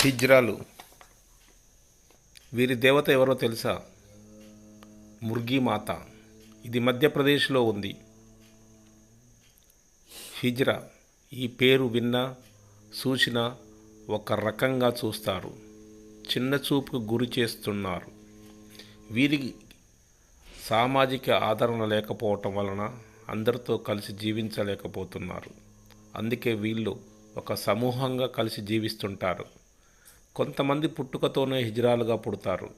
హిజ్రాలు. వీరి దేవత ఎవరో తెలుసా? ముర్గి మాత. ఇది మధ్యప్రదేశ్లో ఉంది. హిజ్రా ఈ పేరు విన్నా చూసినా ఒక రకంగా చూస్తారు. చిన్న చూపుకు గురి చేస్తున్నారు. వీరికి సామాజిక ఆదరణ లేకపోవటం వలన అందరితో కలిసి జీవించలేకపోతున్నారు. అందుకే వీళ్ళు ఒక సమూహంగా కలిసి జీవిస్తుంటారు. కొంతమంది పుట్టుకతోనే హిజ్రాలుగా పుడతారు.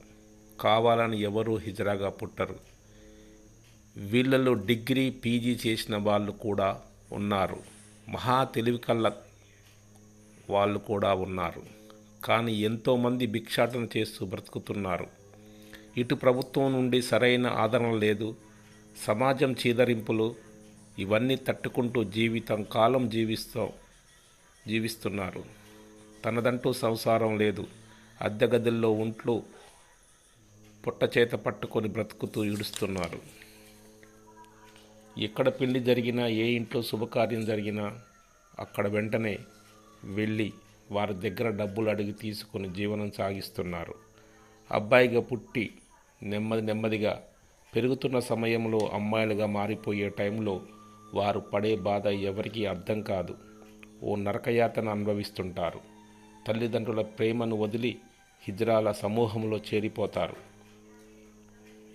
కావాలని ఎవరూ హిజ్రాగా పుట్టరు. వీళ్ళలో డిగ్రీ పీజీ చేసిన వాళ్ళు కూడా ఉన్నారు. మహా తెలివికళ్ళ వాళ్ళు కూడా ఉన్నారు. కానీ ఎంతోమంది భిక్షాటన చేస్తూ బ్రతుకుతున్నారు. ఇటు ప్రభుత్వం నుండి సరైన ఆదరణ లేదు. సమాజం చీదరింపులు ఇవన్నీ తట్టుకుంటూ జీవితం కాలం జీవిస్తూ జీవిస్తున్నారు. తనదంటూ సంసారం లేదు. అద్దె గదుల్లో ఒంట్లు పుట్ట చేత పట్టుకొని బ్రతుకుతూ ఈడుస్తున్నారు ఎక్కడ పెళ్ళి జరిగినా ఏ ఇంట్లో శుభకార్యం జరిగినా అక్కడ వెంటనే వెళ్ళి వారి దగ్గర డబ్బులు అడిగి తీసుకొని జీవనం సాగిస్తున్నారు. అబ్బాయిగా పుట్టి నెమ్మది నెమ్మదిగా పెరుగుతున్న సమయంలో అమ్మాయిలుగా మారిపోయే టైంలో వారు పడే బాధ ఎవరికీ అర్థం కాదు. ఓ నరకయాతన అనుభవిస్తుంటారు. తల్లిదండ్రుల ప్రేమను వదిలి హిజ్రాల సమూహంలో చేరిపోతారు.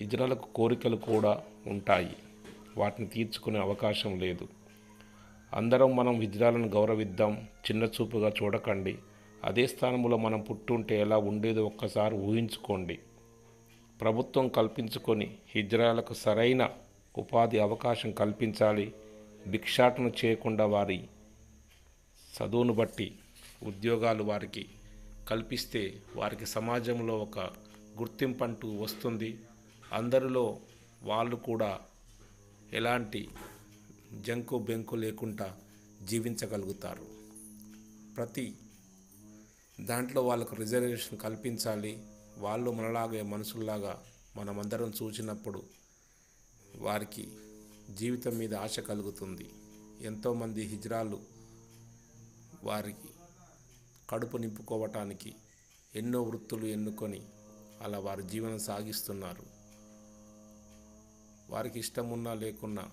హిజ్రాలకు కోరికలు కూడా ఉంటాయి. వాటిని తీర్చుకునే అవకాశం లేదు. అందరం మనం హిజ్రాలను గౌరవిద్దాం చిన్న చూపుగా చూడకండి. అదే స్థానంలో మనం పుట్టుంటే ఎలా ఉండేదో ఒక్కసారి ఊహించుకోండి. ప్రభుత్వం కల్పించుకొని హిజ్రాలకు సరైన ఉపాధి అవకాశం కల్పించాలి. భిక్షాటన చేయకుండా వారి చదువును బట్టి ఉద్యోగాలు వారికి కల్పిస్తే వారికి సమాజంలో ఒక గుర్తింపు అంటూ వస్తుంది. అందరిలో వాళ్ళు కూడా ఎలాంటి జంకు బెంకు లేకుండా జీవించగలుగుతారు. ప్రతి దాంట్లో వాళ్ళకు రిజర్వేషన్ కల్పించాలి. వాళ్ళు మనలాగే మనుషుల్లాగా మనమందరం చూసినప్పుడు వారికి జీవితం మీద ఆశ కలుగుతుంది. ఎంతోమంది హిజ్రాలు వారికి కడుపు నింపుకోవటానికి ఎన్నో వృత్తులు ఎన్నుకొని అలా వారి జీవనం సాగిస్తున్నారు. వారికి ఇష్టం ఉన్నా లేకున్నా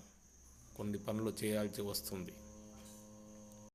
కొన్ని పనులు చేయాల్సి వస్తుంది.